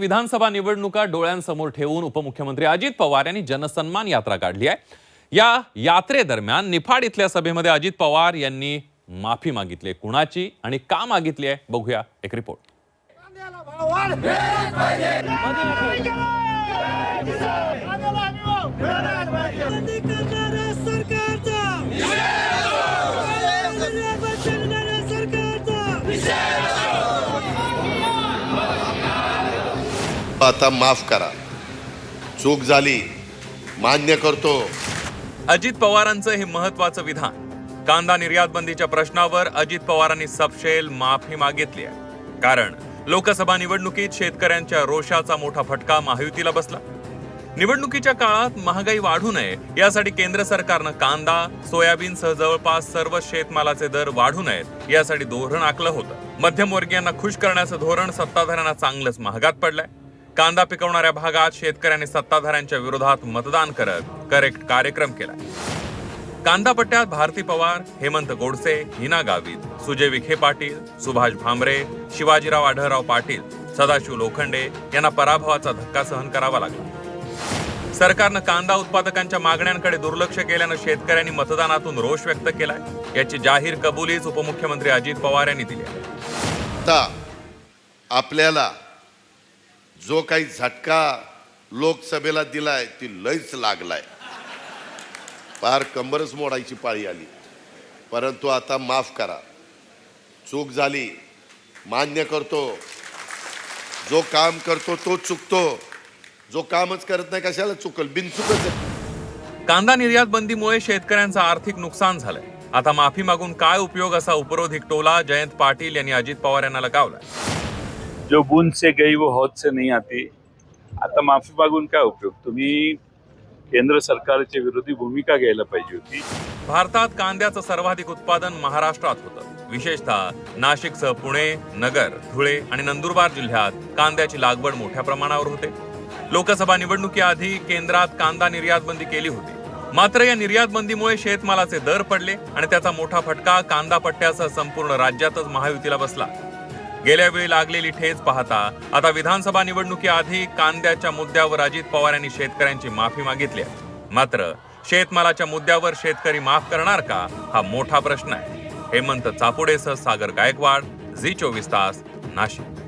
विधानसभा निवडणुका डोळ्यांसमोर ठेवून उपमुख्यमंत्री अजित पवार यांनी जनसन्मान यात्रा काढली आहे. या यात्रेदरम्यान निफाड इथल्या सभेमध्ये अजित पवार यांनी माफी मागितली आहे. कुणाची आणि का मागितली आहे? बघूया एक रिपोर्ट बंदी आता माफ करा. चूक झाली. मान्य करतो. अजित पवारांचं हे महत्वाचं विधान. कांदा निर्यात बंदीच्या प्रश्नावर अजित पवारांनी सपशेल माफी मागितली आहे. कारण लोकसभा निवडणुकीत शेतकऱ्यांच्या रोषाचा मोठा फटका महायुतीला बसला. निवडणुकीच्या काळात महागाई वाढू नये यासाठी केंद्र सरकारनं कांदा सोयाबीनसह जवळपास सर्व शेतमालाचे दर वाढू नयेत यासाठी धोरण आखलं होतं. मध्यमवर्गीयांना खुश करण्याचं धोरण सत्ताधाऱ्यांना चांगलंच महागात पडलंय. कांदा पिकवणाऱ्या भागात शेतकऱ्यांनी सत्ताधाऱ्यांच्या विरोधात मतदान करत करेक्ट कार्यक्रम केला कांदा पट्ट्यात भारती पवार हेमंत गोडसे हिना गावित सुजय विखे पाटील सुभाष भामरे शिवाजीराव आढळराव पाटील सदाशिव लोखंडे यांना पराभवाचा धक्का सहन करावा लागला. सरकारनं कांदा उत्पादकांच्या मागण्यांकडे दुर्लक्ष केल्यानं शेतकऱ्यांनी मतदानातून रोष व्यक्त केलाय याची जाहीर कबुलीच उपमुख्यमंत्री अजित पवार यांनी दिली आता आपल्याला जो काही झटका लोकसभेला दिलाय ती लयच लागलाय. फार कंबरच मोडायची पाळी आली. परंतु आता माफ करा. चूक झाली. मान्य करतो. जो काम करतो तो चुकतो. जो कामच करत नाही कशाला चुकल? बिनचुकच कांदा निर्यात बंदीमुळे शेतकऱ्यांचं आर्थिक नुकसान झालंय. आता माफी मागून काय उपयोग असा उपरोधिक टोला जयंत पाटील यांनी अजित पवार यांना लगावलाय? जो बूंद से गई वो हौद से नहीं आती। आता माफी मागून काय उपयोग? तुम्ही केंद्र सरकारची विरोधी भूमिका घ्यायला पाहिजे होती। भारतात कांद्याचं सर्वाधिक उत्पादन महाराष्ट्रात होतं। विशेषतः नाशिकसह पुणे नगर धुळे आणि नंदुरबार जिल्ह्यात कांद्याची लागवड मोठ्या प्रमाणावर होते। लोकसभा निवडणुकीआधी केंद्रात कांदा निर्यात बंदी केली होती। मात्र या निर्यात बंदीमुळे शेतमालाचे दर पडले आणि त्याचा मोठा फटका कांदा पट्ट्यासह संपूर्ण राज्यातच महायुतीला बसला। गेल्या वेळी लागलेली ठेच पाहता आता विधानसभा निवडणुकीआधी कांद्याच्या मुद्द्यावर अजित पवार यांनी शेतकऱ्यांची माफी मागितली आहे. मात्र शेतमालाच्या मुद्द्यावर शेतकरी माफ करणार का हा मोठा प्रश्न आहे. हेमंत चापुडेसह सागर गायकवाड झी चोवीस तास नाशिक.